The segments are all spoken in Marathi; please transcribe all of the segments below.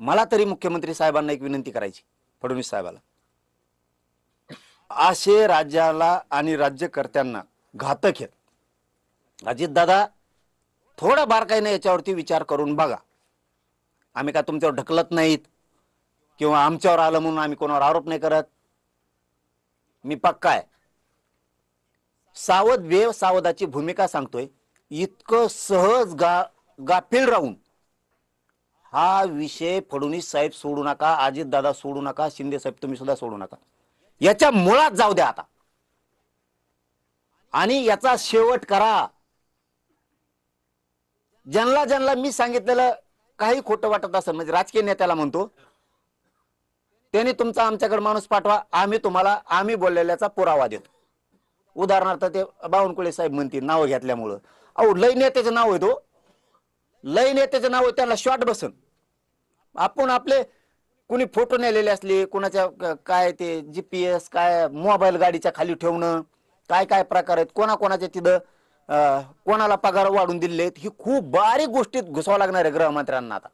मला तरी मुख्यमंत्री साहेबांना एक विनंती करायची फडणवीस साहेबाला. असे राज्याला आणि राज्यकर्त्यांना घातक आहेत. अजितदादा थोडा बारकाईने याच्यावरती विचार करून बघा. आम्ही काय तुमच्यावर ढकलत नाहीत किंवा आमच्यावर आलं म्हणून आम्ही कोणावर आरोप नाही करत? मी पक्का आहे. सावध वेव सावधाची भूमिका सांगतोय. इतकं सहज गा गाफील राहून हा विषय फडणवीस साहेब सोडू नका अजित दादा सोडू नका शिंदे साहेब तुम्ही सुद्धा सोडू नका. याच्या मुळात जाऊ द्या आता. आणि याचा शेवट करा. ज्यांना ज्यांना मी सांगितलेलं काही खोटं वाटत असेल म्हणजे राजकीय नेत्याला म्हणतो त्यांनी तुमचा आमच्याकडे माणूस पाठवा आम्ही तुम्हाला आम्ही बोललेल्याचा पुरावा देतो. उदाहरणार्थ ते बावनकुळे साहेब म्हणतील नाव घेतल्यामुळं. अहो लय नेत्याचं नाव आहे तो. लय नेत्याचं नाव त्यांना शॉर्ट बसन. आपण आपले कुणी फोटो नेलेले असले कुणाच्या काय ते जी पी एस काय मोबाईल गाडीच्या खाली ठेवणं काय काय प्रकार आहेत कोणाकोणाच्या तिथं कोणाला पगार वाढून दिले आहेत ही खूप बारीक गोष्टीत घुसावं लागणार आहे गृहमंत्र्यांना आता.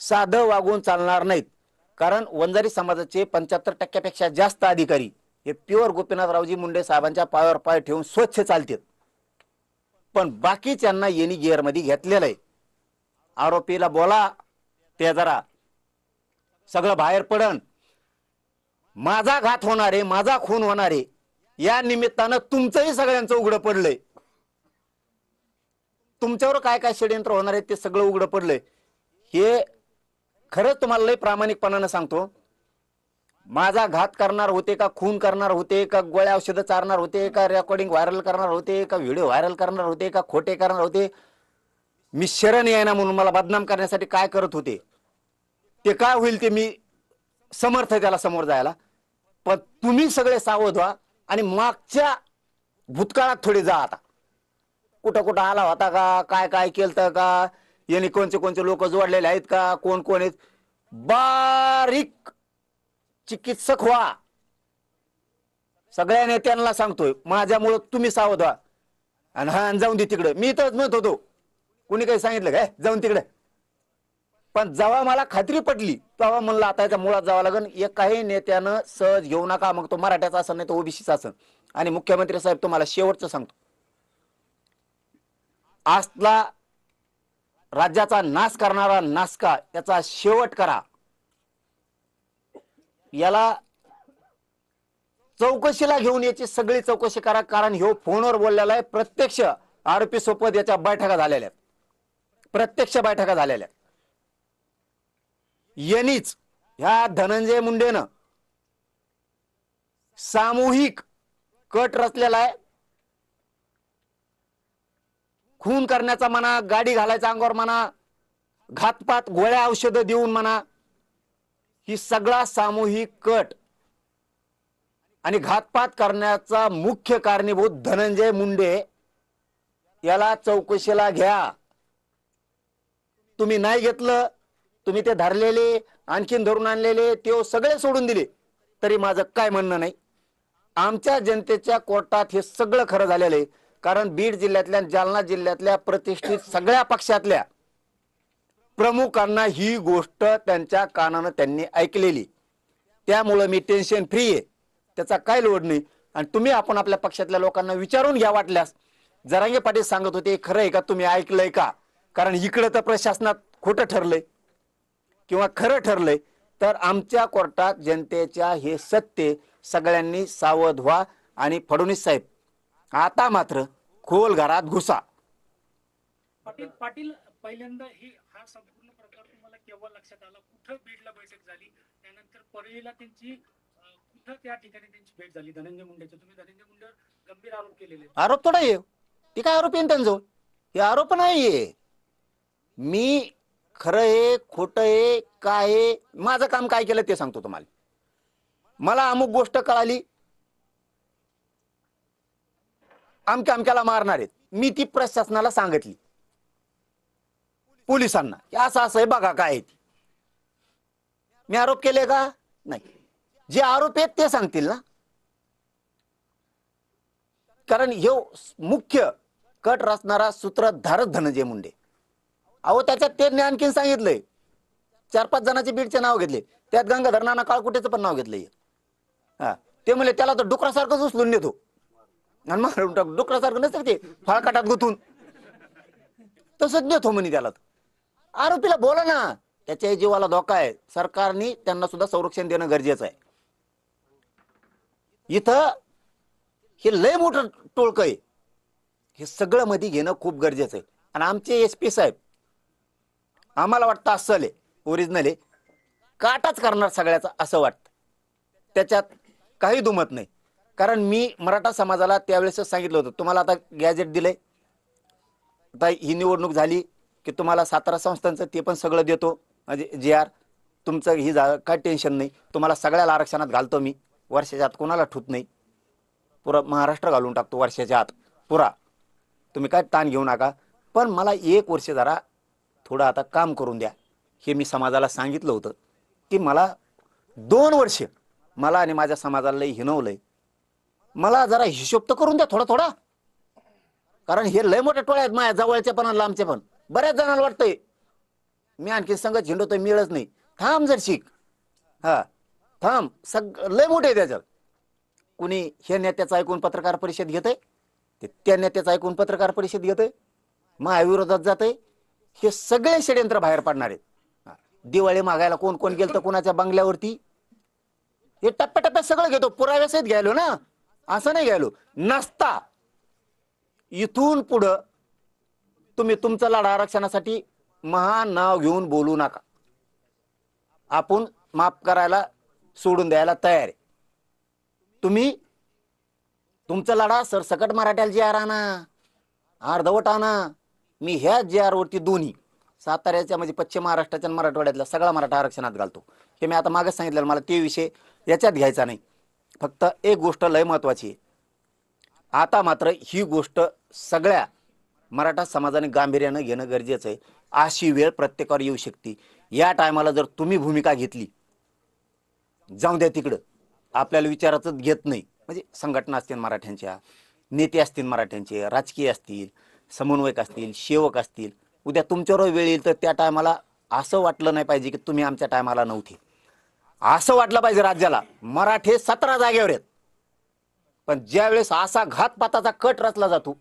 साधं वागून चालणार नाहीत. कारण वंजारी समाजाचे पंच्याहत्तर टक्क्यापेक्षा जास्त अधिकारी हे प्युअर गोपीनाथरावजी मुंडे साहेबांच्या पायावर पाय ठेवून स्वच्छ चालतात. पण बाकीच्यांना येणी गिअरमध्ये घेतलेलं आहे. आरोपीला बोला ते जरा सगळं बाहेर पडन. माझा घात होणार आहे माझा खून होणार आहे. या निमित्तानं तुमचंही सगळ्यांचं उघडं पडलंय. तुमच्यावर काय काय षडयंत्र होणार आहे ते सगळं उघडं पडलंय. हे खरंच तुम्हाला लय प्रामाणिकपणानं सांगतो. माझा घात करणार होते का खून करणार होते का गोळ्या औषधं चारणार होते का रेकॉर्डिंग व्हायरल करणार होते का व्हिडिओ व्हायरल करणार होते का खोटे करणार होते? मी शरण येणार म्हणून मला बदनाम करण्यासाठी काय करत होते? ते काय होईल ते मी समर्थ त्याला समोर जायला. पण तुम्ही सगळे सावध व्हा आणि मागच्या भूतकाळात थोडे जा आता. कुठं कुठं आला होता का काय काय केलं का यांनी कोणते कोणते लोक जोडलेले आहेत का कोण कोण आहेत? बारीक चिकित्सक व्हा. सगळ्या नेत्यांना सांगतोय माझ्यामुळं तुम्ही सावध व्हा आणि हा जाऊन दे तिकडं. मी तर म्हणत होतो. कुणी काही सांगितलं काय जाऊन तिकडे. पण जेव्हा मला खात्री पटली. तेव्हा म्हणलं आता याच्या मुळात जावं लागेल एक काही नेत्यानं सहज घेऊ नका. मग तो मराठ्याचा असन नाही तो ओबीसीचा असन. आणि मुख्यमंत्री साहेब तुम्हाला शेवटचं सांगतो. आजला राज्याचा नाश करणारा नासका याचा शेवट करा. याला चौकशीला घेऊन याची सगळी चौकशी करा कारण ह्यो फोनवर बोललेला आहे. प्रत्यक्ष आरोपी सोबत याच्या बैठका झालेल्या आहेत. प्रत्यक्ष बैठका झालेल्या आहेत. यांनीच ह्या धनंजय मुंडेनं सामूहिक कट रचलेला आहे. खून करण्याचा म्हणा गाडी घालायचा अंगावर म्हणा घातपात गोळ्या औषधं देऊन म्हणा ही सगळा सामूहिक कट आणि घातपात करण्याचा मुख्य कारणीभूत धनंजय मुंडे याला चौकशीला घ्या. तुम्ही नाही घेतलं तुम्ही ते धरलेले आणखीन धरून आणलेले ते सगळे सोडून दिले तरी माझं काय म्हणणं नाही. आमच्या जनतेच्या कोर्टात हे सगळं खरं झालेलं आहे कारण बीड जिल्ह्यातल्या जालना जिल्ह्यातल्या प्रतिष्ठित सगळ्या पक्षातल्या प्रमुखांना ही गोष्ट त्यांच्या कानानं त्यांनी ऐकलेली. त्यामुळं मी टेन्शन फ्री आहे. त्याचा काय लोड नाही. आणि तुम्ही आपण आपल्या पक्षातल्या लोकांना विचारून घ्या वाटल्यास. जरांगे पाटील सांगत होते खरं आहे का तुम्ही ऐकलंय का? कारण इकडं तर प्रशासनात खोटं ठरलंय. किंवा खरं ठरलंय. तर आमच्या कोर्टात जनतेच्या हे सत्य सगळ्यांनी सावध व्हा. आणि फडणवीस साहेब आता मात्र खोल घरात घुसा. पाटील पाटील पहिल्यांदा ही हा संपूर्ण प्रकार तुम्हाला केव्हा लक्षात आला? कुठं बीडला बैठक झाली? त्यानंतर परळीला त्यांची कुठं त्या ठिकाणी त्यांची भेट झाली? धनंजय मुंडेची. तुम्ही धनंजय मुंडेवर गंभीर आरोप केलेले आहेत. आरोप थोडा आहे. ते काय आरोप आहे त्यांचं हे आरोप नाहीये मी खरं आहे खोटं आहे काय आहे माझं काम काय केलं ते सांगतो तुम्हाला. मला अमुक गोष्ट कळाली. अमक्या अमक्याला मारणार आहेत. मी ती प्रशासनाला सांगितली. पोलिसांना. की असं असं आहे बघा काय आहे मी आरोप केले का? नाही. जे आरोप आहेत ते सांगतील ना. कारण ह्यो मुख्य कट रचणारा सूत्रधारक धनंजय मुंडे. अहो त्याच्यात त्यांनी आणखीन सांगितलंय. चार पाच जणांचे बीडचे नाव घेतले. त्यात गंगाधर नाना काळकुटेचं पण नाव घेतलंय. हा. ते म्हणले त्याला तर डुकरासारखंच उचलून नेतो. आणि डुकरासारखं नसतं ते? फाळकाटात गुतून. तसंच नेतो म्हणे त्याला तर. आरोपीला बोला ना. त्याच्या जीवाला धोका आहे. सरकारने त्यांना सुद्धा संरक्षण देणं गरजेचं आहे. इथं हे लय मोठं टोळक आहे. हे सगळं मध्ये घेणं खूप गरजेचं आहे. आणि आमचे एस पी साहेब आम्हाला वाटतं असं आहे ओरिजिनल आहे. काटाच करणार सगळ्याचा असं वाटतं. त्याच्यात काही दुमत नाही. कारण मी मराठा समाजाला त्यावेळेस सांगितलं होतं. तुम्हाला आता गॅजेट दिलंय. आता ही निवडणूक झाली. की तुम्हाला सातारा संस्थांचं ते पण सगळं देतो. म्हणजे जे आर तुमचं ही जा काय टेन्शन नाही. तुम्हाला सगळ्याला आरक्षणात घालतो मी. वर्षाच्या आत कोणाला ठूत नाही. पुरा महाराष्ट्र घालून टाकतो वर्षाच्या आत. पुरा. तुम्ही काय ताण घेऊ नका. पण मला एक वर्ष जरा थोडं आता काम करून द्या. हे मी समाजाला सांगितलं होतं की मला दोन वर्ष मला आणि माझ्या समाजाला लई हिनवलंय. मला जरा हिशोब तर करून द्या थोडा थोडा. कारण हे लय मोठे टोळे आहेत माझ्या जवळचे पण लांबचे पण. बऱ्याच जणांना वाटतंय मी आणखी संगत हिंडतोय मिळत नाही. थांब जर शिक. हा थांब. सग लय मोठे आहे त्याच्यात. कुणी हे नेत्याचं ऐकून पत्रकार परिषद घेतय? ते त्या नेत्याचं ऐकून पत्रकार परिषद घेतय? महाविरोधात जाते हे सगळे षडयंत्र बाहेर पडणार आहेत. हा. दिवाळी मागायला कोण कोण गेलं तर कोणाच्या बंगल्यावरती? हे टप्प्याटप्प्यात सगळं घेतो. पुराव्यासहित घ्यायलो ना? असं नाही घ्यायलो. नसता. इथून पुढं तुम्ही तुमचं लढा आरक्षणासाठी महान नाव घेऊन बोलू नका. आपण माफ करायला सोडून द्यायला तयार आहे. तुम्ही तुमचा लढा सरसकट मराठ्याला जे आर आणा अर्धवट आणा मी ह्या जे आरवरती दोन्ही साताऱ्याच्या म्हणजे पश्चिम महाराष्ट्राच्या मराठवाड्यातला मराठवाड्यातल्या सगळा मराठा आरक्षणात घालतो. हे मी आता मागच सांगितलं मला ते विषय याच्यात घ्यायचा नाही. फक्त एक गोष्ट लय महत्वाची आहे. आता मात्र ही गोष्ट सगळ्या मराठा समाजाने गांभीर्यानं घेणं गरजेचं आहे. अशी वेळ प्रत्येकावर येऊ शकते. या टायमाला जर तुम्ही भूमिका घेतली जाऊ द्या तिकडं. आपल्याला विचारातच घेत नाही. म्हणजे संघटना असतील मराठ्यांच्या नेते असतील मराठ्यांचे राजकीय असतील समन्वयक असतील सेवक असतील. उद्या तुमच्यावर वेळ येईल तर त्या टायमाला असं वाटलं नाही पाहिजे की तुम्ही आमच्या टायमाला नव्हते. असं वाटलं पाहिजे राज्याला. मराठे सतरा जागेवर आहेत. पण ज्यावेळेस असा घातपाताचा कट रचला जातो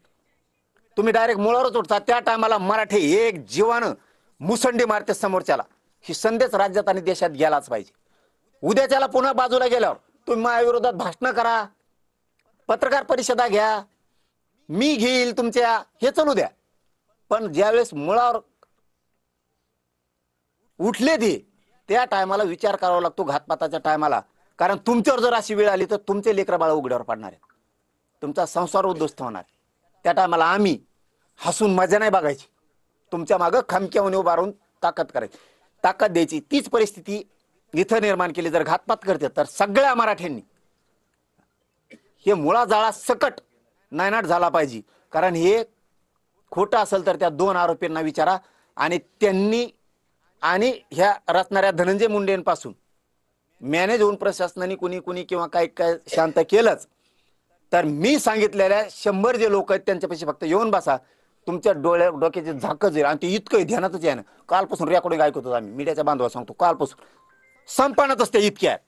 तुम्ही डायरेक्ट मुळावरच उठता. त्या टायमाला मराठी एक जीवानं मुसंडी मारते समोरच्याला. ही संदेश राज्यात आणि देशात गेलाच पाहिजे. उद्याच्याला पुन्हा बाजूला गेल्यावर तुम्ही माझ्याविरोधात भाषणं करा. पत्रकार परिषदा घ्या. मी घेईल तुमच्या. हे चालू द्या. पण ज्यावेळेस मुळावर उठले ते त्या टायमाला विचार करावा लागतो घातपाताच्या टायमाला कारण तुमच्यावर जर अशी वेळ आली तर तुमचे लेकरं बाळा उघड्यावर पडणार आहेत. तुमचा संसार उद्ध्वस्त होणार आहे. त्या टायमाला आम्ही हसून मजा नाही बघायची. तुमच्या मागं खमक्याहून उभा राहून ताकद करायची. ताकद द्यायची. तीच परिस्थिती इथं निर्माण केली. जर घातपात करते तर सगळ्या मराठ्यांनी. हे मुळा जाळा सकट नायनाट झाला पाहिजे. कारण हे खोटं असेल तर त्या दोन आरोपींना विचारा आणि त्यांनी आणि ह्या रचणाऱ्या धनंजय मुंडेंपासून मॅनेज होऊन प्रशासनाने कुणी कुणी किंवा काय काय शांत केलंच. तर मी सांगितलेल्या शंभर जे लोक आहेत त्यांच्यापाशी फक्त येऊन बसा. तुमच्या डोळ्या डोक्याचे झाकच येईल आणि ते इतकं ध्यानातच आहे ना कालपासून रेकॉर्डिंग ऐकतो आम्ही. मीडियाच्या बांधवा सांगतो कालपासून. संपणातच ते इतक्या आहेत.